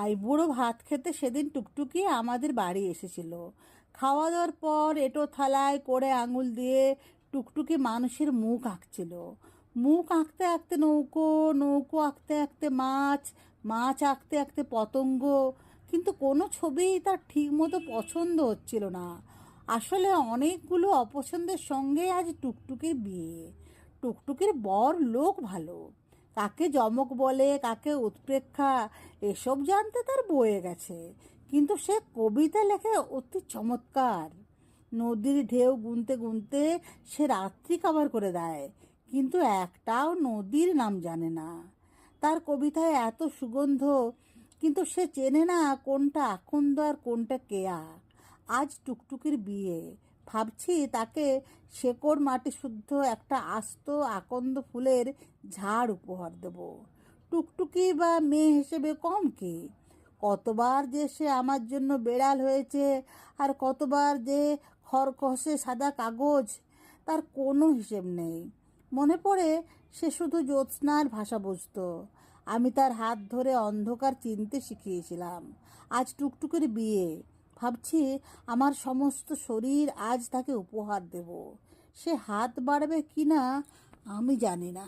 আইবুড়ো ভাত খেতে সেদিন টুকটুকি আমাদের বাড়ি এসেছিল। খাওয়া দাওয়ার পর এটো থালায় করে আঙুল দিয়ে টুকটুকি মানুষের মুখ আঁকছিল। মুখ আঁকতে আঁকতে নৌকো নৌকো আঁকতে আঁকতে মাছ মাছ আঁকতে আঁকতে পতঙ্গ, কিন্তু কোনো ছবিই তার ঠিক মতো পছন্দ হচ্ছিল না। আসলে অনেকগুলো অপছন্দের সঙ্গে আজ টুকটুকির বিয়ে। টুকটুকির বর লোক ভালো। কাকে যমক বলে, কাকে উৎপ্রেক্ষা, এসব জানতে তার বয়ে গেছে। কিন্তু সে কবিতা লেখে অতি চমৎকার। নদীর ঢেউ গুনতে গুনতে সে রাত্রি কাবার করে দেয়, কিন্তু একটাও নদীর নাম জানে না। তার কবিতায় এত সুগন্ধ, কিন্তু সে চেনে না কোনটা আকন্দ আর কোনটা কেয়া। আজ টুকটুকির বিয়ে ভাবছি তাকে শেকড় মাটি শুদ্ধ একটা আস্ত আকন্দ ফুলের ঝাড় উপহার দেব। টুকটুকি বা মেয়ে হিসেবে কম কি? কতবার যে সে আমার জন্য বেড়াল হয়েছে আর কতবার যে খরকসে সাদা কাগজ, তার কোনো হিসেব নেই। মনে পড়ে সে শুধু জ্যোৎস্নার ভাষা বুঝতো। আমি তার হাত ধরে অন্ধকার চিনতে শিখিয়েছিলাম। আজ টুকটুকের বিয়ে। ভাবছি আমার সমস্ত শরীর আজ তাকে উপহার দেব। সে হাত বাড়বে কি না আমি জানি না।